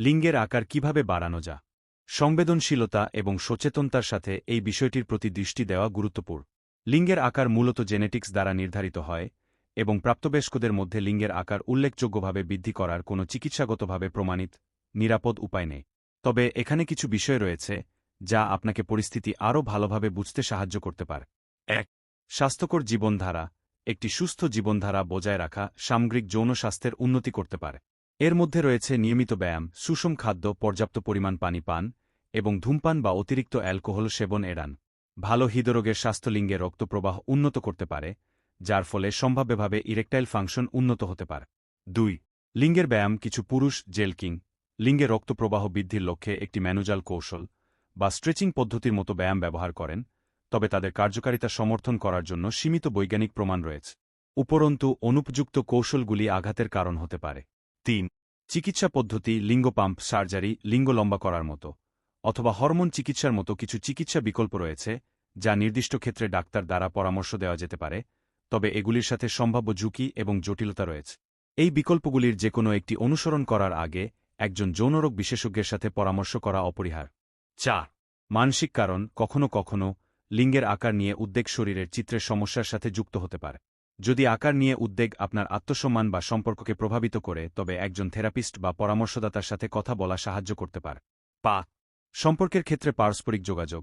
লিঙ্গের আকার কীভাবে বাড়ানো যা সংবেদনশীলতা এবং সচেতনতার সাথে এই বিষয়টির প্রতি দৃষ্টি দেওয়া গুরুত্বপূর্ণ। লিঙ্গের আকার মূলত জেনেটিক্স দ্বারা নির্ধারিত হয় এবং প্রাপ্তবয়স্কদের মধ্যে লিঙ্গের আকার উল্লেখযোগ্যভাবে বৃদ্ধি করার কোনো চিকিৎসাগতভাবে প্রমাণিত, নিরাপদ উপায় নেই। তবে এখানে কিছু বিষয় রয়েছে যা আপনাকে পরিস্থিতি আরও ভালোভাবে বুঝতে সাহায্য করতে পারে। এক, স্বাস্থ্যকর জীবনধারা, একটি সুস্থ জীবনধারা বজায় রাখা সামগ্রিক যৌন স্বাস্থ্যের উন্নতি করতে পারে। এর মধ্যে রয়েছে নিয়মিত ব্যায়াম, সুষম খাদ্য, পর্যাপ্ত পরিমাণ পানি পান এবং ধূমপান বা অতিরিক্ত অ্যালকোহল সেবন এড়ান। ভালো হৃদরোগের স্বাস্থ্যলিঙ্গে রক্তপ্রবাহ উন্নত করতে পারে, যার ফলে সম্ভাব্যভাবে ইরেকটাইল ফাংশন উন্নত হতে পারে। দুই, লিঙ্গের ব্যায়াম কিছু পুরুষ জেলকিং লিঙ্গে রক্তপ্রবাহ বৃদ্ধির লক্ষ্যে একটি ম্যানুজাল কৌশল বা স্ট্রেচিং পদ্ধতির মতো ব্যায়াম ব্যবহার করেন, তবে তাদের কার্যকারিতা সমর্থন করার জন্য সীমিত বৈজ্ঞানিক প্রমাণ রয়েছে। উপরন্তু, অনুপযুক্ত কৌশলগুলি আঘাতের কারণ হতে পারে। তিন, চিকিৎসা পদ্ধতি, লিঙ্গ পাম্প, সার্জারি, লিঙ্গ লম্বা করার মতো, অথবা হরমোন চিকিৎসার মতো কিছু চিকিৎসা বিকল্প রয়েছে, যা নির্দিষ্ট ক্ষেত্রে ডাক্তার দ্বারা পরামর্শ দেওয়া যেতে পারে, তবে এগুলির সাথে সম্ভাব্য ঝুঁকি এবং জটিলতা রয়েছে। এই বিকল্পগুলির যে কোনো একটি অনুসরণ করার আগে একজন যৌনরোগ বিশেষজ্ঞের সাথে পরামর্শ করা অপরিহার। চার, মানসিক কারণ কখনো কখনো লিঙ্গের আকার নিয়ে উদ্বেগ শরীরের চিত্রের সমস্যার সাথে যুক্ত হতে পারে। যদি আকার নিয়ে উদ্বেগ আপনার আত্মসম্মান বা সম্পর্ককে প্রভাবিত করে, তবে একজন থেরাপিস্ট বা পরামর্শদাতার সাথে কথা বলা সাহায্য করতে পারে। পা সম্পর্কের ক্ষেত্রে পারস্পরিক যোগাযোগ।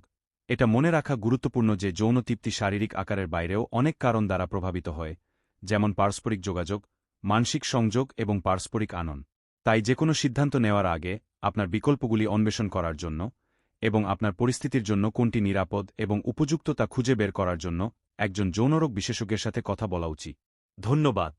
এটা মনে রাখা গুরুত্বপূর্ণ যে যৌন তৃপ্তি শারীরিক আকারের বাইরেও অনেক কারণ দ্বারা প্রভাবিত হয়, যেমন পারস্পরিক যোগাযোগ, মানসিক সংযোগ এবং পারস্পরিক আনন। তাই যে কোনো সিদ্ধান্ত নেওয়ার আগে আপনার বিকল্পগুলি অন্বেষণ করার জন্য এবং আপনার পরিস্থিতির জন্য কোনটি নিরাপদ এবং উপযুক্ত তা খুঁজে বের করার জন্য একজন যৌনরোগ বিশেষজ্ঞের সাথে কথা বলা উচিত। ধন্যবাদ।